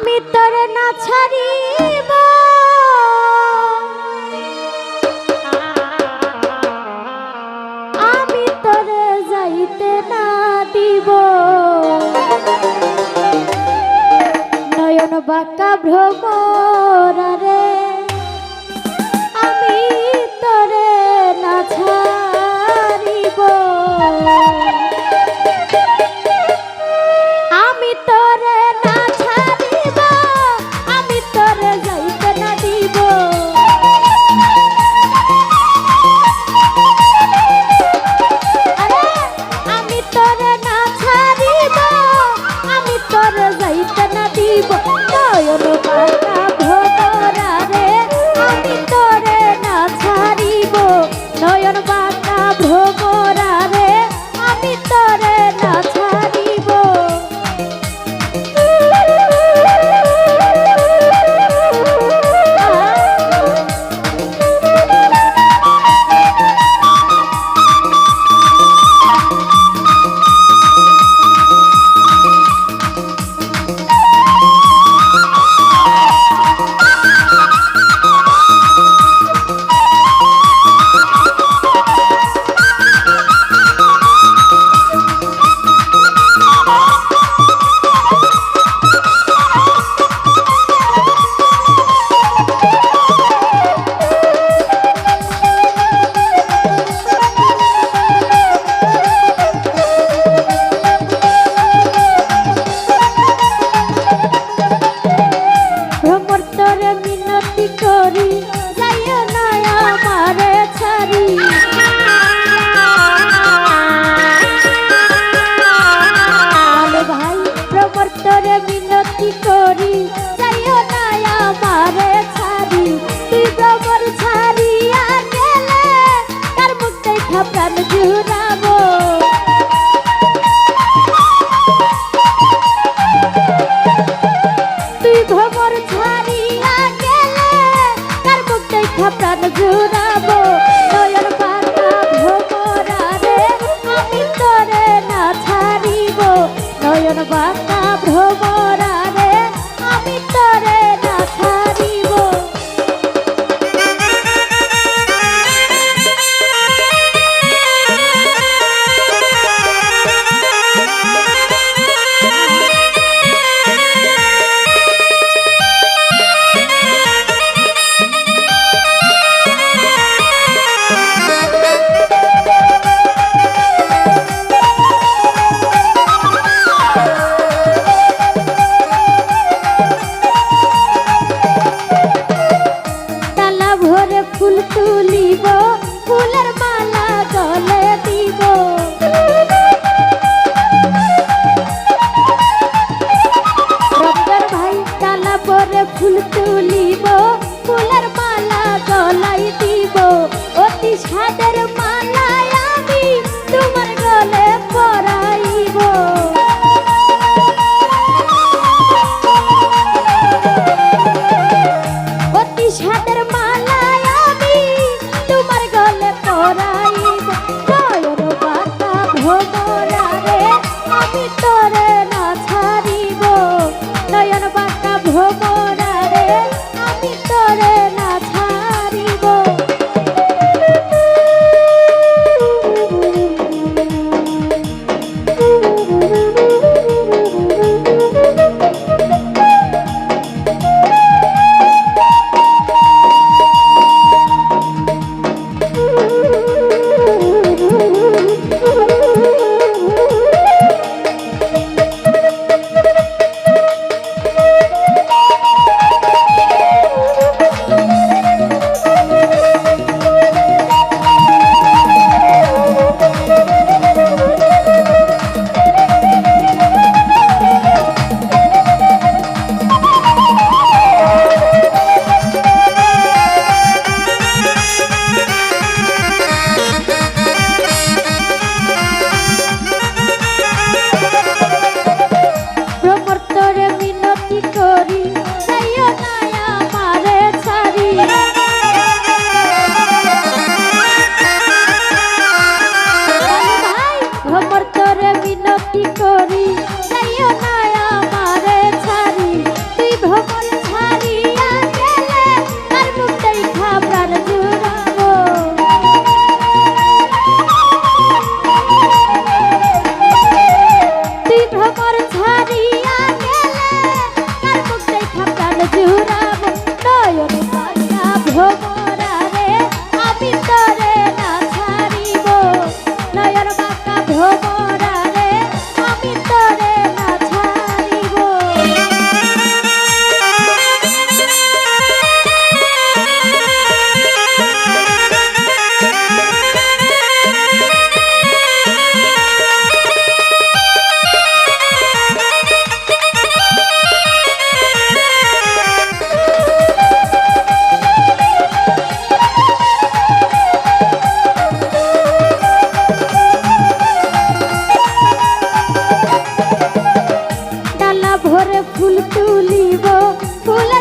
আমি তোর না ছাড়িব। আমি তোর যাইতে না দিব। নয়ন বাঁকা ভ্রমরারে কথা প্রাণ জুড়াবো। তুই ভ্রমর ছাড়িয়া গেলে তার মুখ দেখা প্রাণ জুড়াবো। নয়ন পাতা ভ্রমরা রে আমি তোরে তুলিব ফুল